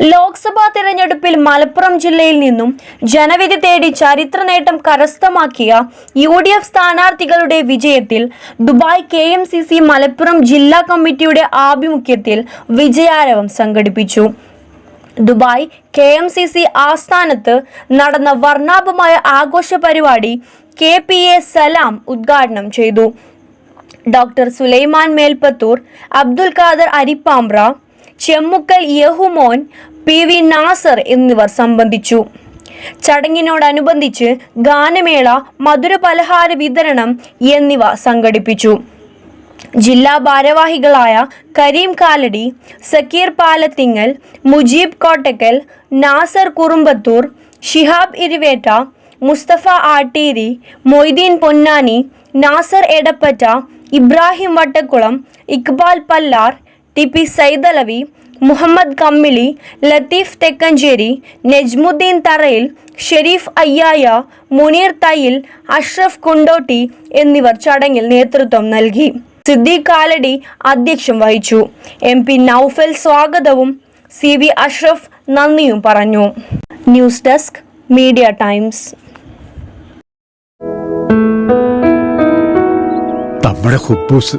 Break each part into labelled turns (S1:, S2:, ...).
S1: ലോക്സഭാ തിരഞ്ഞെടുപ്പിൽ മലപ്പുറം ജില്ലയിൽ നിന്നും ജനവിധി തേടി ചരിത്ര നേട്ടം കരസ്ഥമാക്കിയ യു ഡി എഫ് സ്ഥാനാർത്ഥികളുടെ വിജയത്തിൽ Dubai K M C C Malappuram ജില്ലാ കമ്മിറ്റിയുടെ ആഭിമുഖ്യത്തിൽ വിജയാരവം സംഘടിപ്പിച്ചു. Dubai K M C C ആസ്ഥാനത്ത് നടന്ന വർണാഭമായ ആഘോഷ പരിപാടി കെ പി എ സലാം ഉദ്ഘാടനം ചെയ്തു. Doctor Sulaiman Melpathur Abdul Khader Arippambra Chemmukkal Yahumon P V Nasar എന്നിവർ സംബന്ധിച്ചു. ചടങ്ങിനോടനുബന്ധിച്ച് ഗാനമേള മധുര പലഹാര വിതരണം എന്നിവ സംഘടിപ്പിച്ചു. ജില്ലാ ഭാരവാഹികളായ കരീം കാലടി സക്കീർ പാലത്തിങ്ങൽ മുജീബ് കോട്ടക്കൽ നാസർ കുറുമ്പത്തൂർ ഷിഹാബ് ഇരുവേറ്റ മുസ്തഫ ആട്ടീരി മൊയ്തീൻ പൊന്നാനി നാസർ എടപ്പറ്റ ഇബ്രാഹിം വട്ടക്കുളം ഇക്ബാൽ പല്ലാർ ടി പി സൈദലവി മുഹമ്മദ് കമ്മിളി ലത്തീഫ് തെക്കഞ്ചേരി നജ്മുദ്ദീൻ തറയിൽ ഷെരീഫ് അയ്യായ മുനീർ തയ്യിൽ അഷ്റഫ് കുണ്ടോട്ടി എന്നിവർ ചടങ്ങിൽ നേതൃത്വം നൽകി. സിദ്ദീഖ് കാലടി അധ്യക്ഷം വഹിച്ചു. എം പി നൌഫൽ സ്വാഗതവും സി വി അഷ്റഫ് നന്ദിയും പറഞ്ഞു. News desk media times.
S2: നമ്മുടെ കുബൂസ്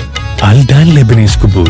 S3: അൽദാൻ ലെബനീസ് കുബൂസ്